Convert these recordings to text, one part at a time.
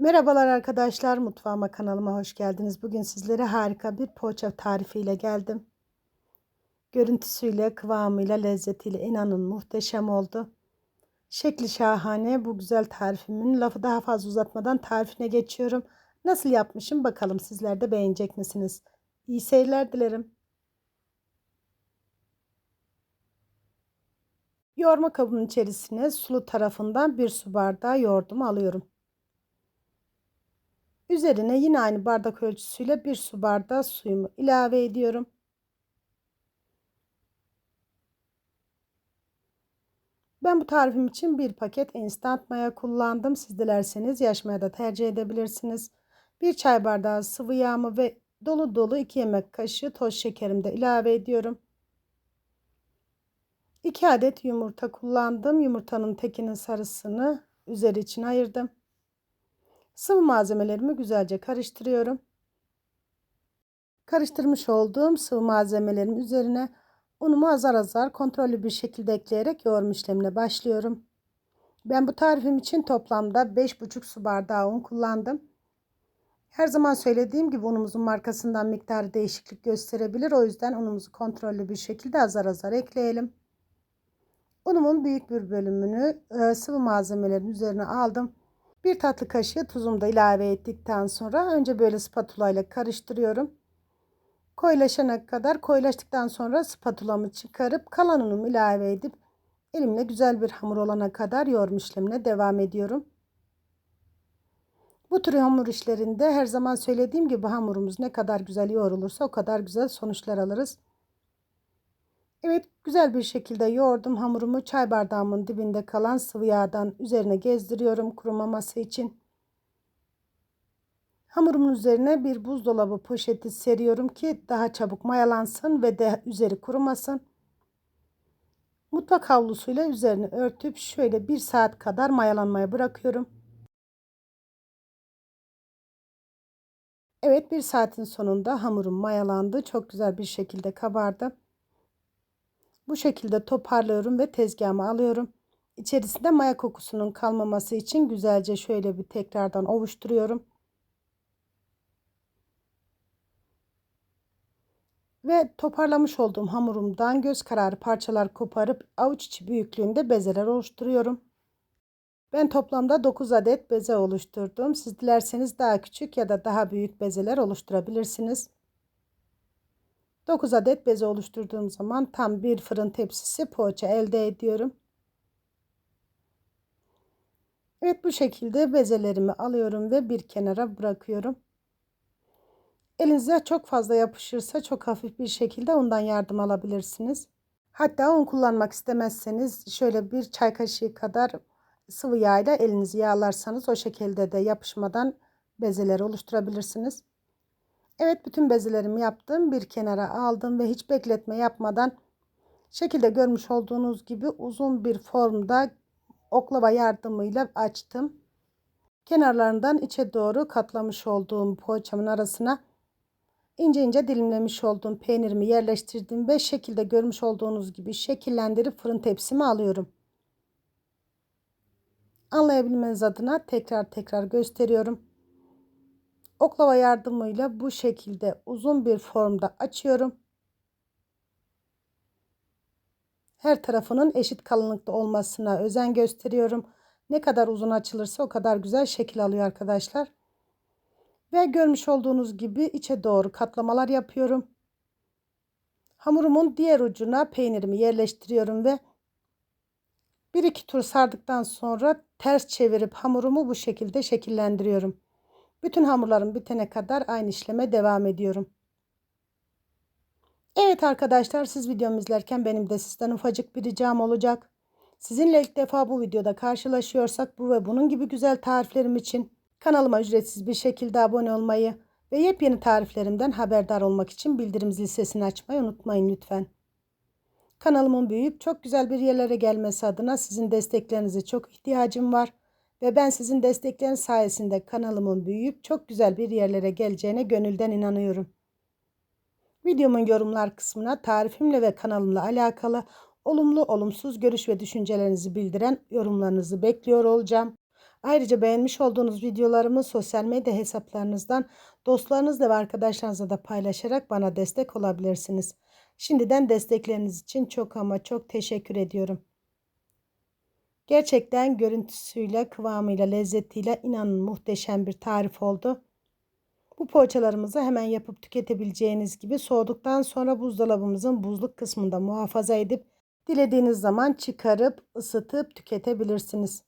Merhabalar arkadaşlar, mutfağıma kanalıma hoş geldiniz. Bugün sizlere harika bir poğaça tarifiyle geldim. Görüntüsüyle, kıvamıyla, lezzetiyle inanın muhteşem oldu. Şekli şahane bu güzel tarifimin lafı daha fazla uzatmadan tarifine geçiyorum. Nasıl yapmışım bakalım sizler de beğenecek misiniz? İyi seyirler dilerim. Yoğurma kabının içerisine sulu tarafından bir su bardağı yoğurdumu alıyorum. Üzerine yine aynı bardak ölçüsüyle bir su bardağı suyumu ilave ediyorum. Ben bu tarifim için bir paket instant maya kullandım. Siz dilerseniz yaş maya da tercih edebilirsiniz. Bir çay bardağı sıvı yağımı ve dolu dolu 2 yemek kaşığı toz şekerimi de ilave ediyorum. 2 adet yumurta kullandım. Yumurtanın tekinin sarısını üzeri için ayırdım. Sıvı malzemelerimi güzelce karıştırıyorum. Karıştırmış olduğum sıvı malzemelerin üzerine unumu azar azar kontrollü bir şekilde ekleyerek yoğurma işlemine başlıyorum. Ben bu tarifim için toplamda 5,5 su bardağı un kullandım. Her zaman söylediğim gibi unumuzun markasından miktarı değişiklik gösterebilir. O yüzden unumuzu kontrollü bir şekilde azar azar ekleyelim. Unumun büyük bir bölümünü sıvı malzemelerin üzerine aldım. Bir tatlı kaşığı tuzumu da ilave ettikten sonra önce böyle spatula ile karıştırıyorum. Koyulaşana kadar koyulaştıktan sonra spatulamı çıkarıp kalan unumu ilave edip elimle güzel bir hamur olana kadar yoğurma işlemine devam ediyorum. Bu tür hamur işlerinde her zaman söylediğim gibi hamurumuz ne kadar güzel yoğrulursa o kadar güzel sonuçlar alırız. Evet güzel bir şekilde yoğurdum hamurumu çay bardağımın dibinde kalan sıvı yağdan üzerine gezdiriyorum kurumaması için. Hamurumun üzerine bir buzdolabı poşeti seriyorum ki daha çabuk mayalansın ve de üzeri kurumasın. Mutfak havlusuyla üzerini örtüp şöyle bir saat kadar mayalanmaya bırakıyorum. Evet bir saatin sonunda hamurum mayalandı. Çok güzel bir şekilde kabardı. Bu şekilde toparlıyorum ve tezgahıma alıyorum. İçerisinde maya kokusunun kalmaması için güzelce şöyle bir tekrardan ovuşturuyorum. Ve toparlamış olduğum hamurumdan göz kararı parçalar koparıp avuç içi büyüklüğünde bezeler oluşturuyorum. Ben toplamda 9 adet beze oluşturdum. Siz dilerseniz daha küçük ya da daha büyük bezeler oluşturabilirsiniz. 9 adet beze oluşturduğum zaman tam bir fırın tepsisi poğaça elde ediyorum. Evet bu şekilde bezelerimi alıyorum ve bir kenara bırakıyorum. Elinize çok fazla yapışırsa çok hafif bir şekilde ondan yardım alabilirsiniz. Hatta un kullanmak istemezseniz şöyle bir çay kaşığı kadar sıvı yağ ile elinizi yağlarsanız o şekilde de yapışmadan bezeleri oluşturabilirsiniz. Evet bütün bezelerimi yaptım. Bir kenara aldım ve hiç bekletme yapmadan şekilde görmüş olduğunuz gibi uzun bir formda oklava yardımıyla açtım. Kenarlarından içe doğru katlamış olduğum poğaçamın arasına ince ince dilimlemiş olduğum peynirimi yerleştirdim ve şekilde görmüş olduğunuz gibi şekillendirip fırın tepsime alıyorum. Anlayabilmeniz adına tekrar tekrar gösteriyorum oklava yardımıyla bu şekilde uzun bir formda açıyorum. Her tarafının eşit kalınlıkta olmasına özen gösteriyorum. Ne kadar uzun açılırsa o kadar güzel şekil alıyor arkadaşlar. Ve görmüş olduğunuz gibi içe doğru katlamalar yapıyorum. Hamurumun diğer ucuna peynirimi yerleştiriyorum ve bir iki tur sardıktan sonra ters çevirip hamurumu bu şekilde şekillendiriyorum. Bütün hamurlarım bitene kadar aynı işleme devam ediyorum. Evet arkadaşlar siz videomu izlerken benim de sizden ufacık bir ricam olacak. Sizinle ilk defa bu videoda karşılaşıyorsak bu ve bunun gibi güzel tariflerim için kanalıma ücretsiz bir şekilde abone olmayı ve yepyeni tariflerimden haberdar olmak için bildirim zil sesini açmayı unutmayın lütfen. Kanalımın büyüyüp çok güzel bir yerlere gelmesi adına sizin desteklerinize çok ihtiyacım var. Ve ben sizin destekleriniz sayesinde kanalımın büyüyüp çok güzel bir yerlere geleceğine gönülden inanıyorum. Videomun yorumlar kısmına tarifimle ve kanalımla alakalı olumlu olumsuz görüş ve düşüncelerinizi bildiren yorumlarınızı bekliyor olacağım. Ayrıca beğenmiş olduğunuz videolarımı sosyal medya hesaplarınızdan dostlarınızla ve arkadaşlarınızla da paylaşarak bana destek olabilirsiniz. Şimdiden destekleriniz için çok ama çok teşekkür ediyorum. Gerçekten görüntüsüyle, kıvamıyla, lezzetiyle inanın muhteşem bir tarif oldu. Bu poğaçalarımızı hemen yapıp tüketebileceğiniz gibi soğuduktan sonra buzdolabımızın buzluk kısmında muhafaza edip dilediğiniz zaman çıkarıp ısıtıp tüketebilirsiniz.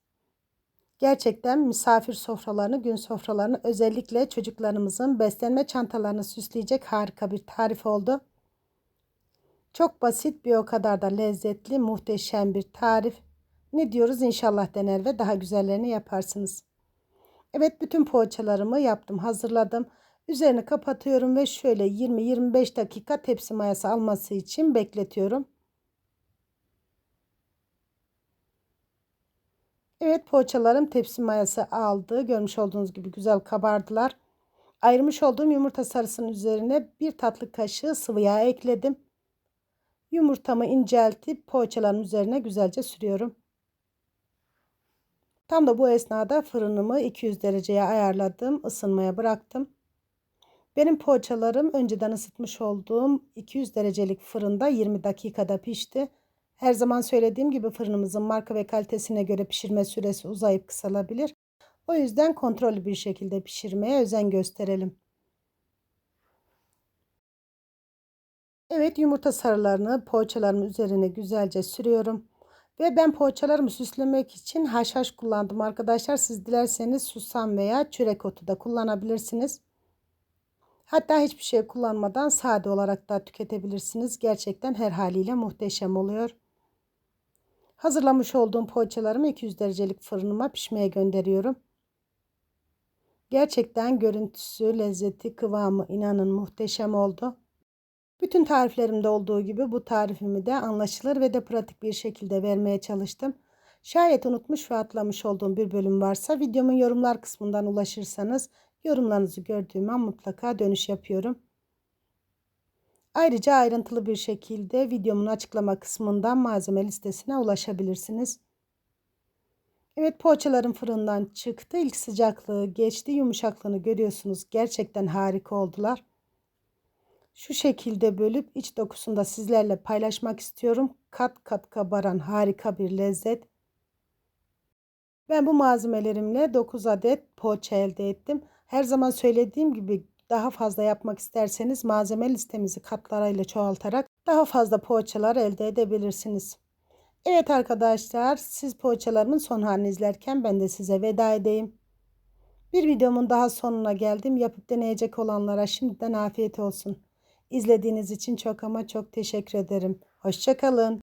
Gerçekten misafir sofralarını, gün sofralarını özellikle çocuklarımızın beslenme çantalarını süsleyecek harika bir tarif oldu. Çok basit bir o kadar da lezzetli, muhteşem bir tarif. Ne diyoruz inşallah dener ve daha güzellerini yaparsınız. Evet bütün poğaçalarımı yaptım, hazırladım. Üzerini kapatıyorum ve şöyle 20-25 dakika tepsi mayası alması için bekletiyorum. Evet poğaçalarım tepsi mayası aldı. Görmüş olduğunuz gibi güzel kabardılar. Ayırmış olduğum yumurta sarısının üzerine bir tatlı kaşığı sıvı yağ ekledim. Yumurtamı inceltip poğaçaların üzerine güzelce sürüyorum. Tam da bu esnada fırınımı 200 dereceye ayarladım. ısınmaya bıraktım. Benim poğaçalarım önceden ısıtmış olduğum 200 derecelik fırında 20 dakikada pişti. Her zaman söylediğim gibi fırınımızın marka ve kalitesine göre pişirme süresi uzayıp kısalabilir. O yüzden kontrollü bir şekilde pişirmeye özen gösterelim. Evet yumurta sarılarını poğaçalarımın üzerine güzelce sürüyorum. Ve ben poğaçalarımı süslemek için haşhaş kullandım arkadaşlar. Siz dilerseniz susam veya çörek otu da kullanabilirsiniz. Hatta hiçbir şey kullanmadan sade olarak da tüketebilirsiniz. Gerçekten her haliyle muhteşem oluyor. Hazırlamış olduğum poğaçalarımı 200 derecelik fırınıma pişmeye gönderiyorum. Gerçekten görüntüsü, lezzeti, kıvamı inanın muhteşem oldu. Bütün tariflerimde olduğu gibi bu tarifimi de anlaşılır ve de pratik bir şekilde vermeye çalıştım. Şayet unutmuş ve atlamış olduğum bir bölüm varsa videomun yorumlar kısmından ulaşırsanız yorumlarınızı gördüğüm an mutlaka dönüş yapıyorum. Ayrıca ayrıntılı bir şekilde videomun açıklama kısmından malzeme listesine ulaşabilirsiniz. Evet poğaçalarım fırından çıktı. İlk sıcaklığı geçti. Yumuşaklığını görüyorsunuz. Gerçekten harika oldular. Şu şekilde bölüp iç dokusunu da sizlerle paylaşmak istiyorum. Kat kat kabaran harika bir lezzet. Ben bu malzemelerimle 9 adet poğaça elde ettim. Her zaman söylediğim gibi daha fazla yapmak isterseniz malzeme listemizi katlarıyla çoğaltarak daha fazla poğaçalar elde edebilirsiniz. Evet arkadaşlar siz poğaçalarımın son halini izlerken ben de size veda edeyim. Bir videomun daha sonuna geldim. Yapıp deneyecek olanlara şimdiden afiyet olsun. İzlediğiniz için çok ama çok teşekkür ederim. Hoşçakalın.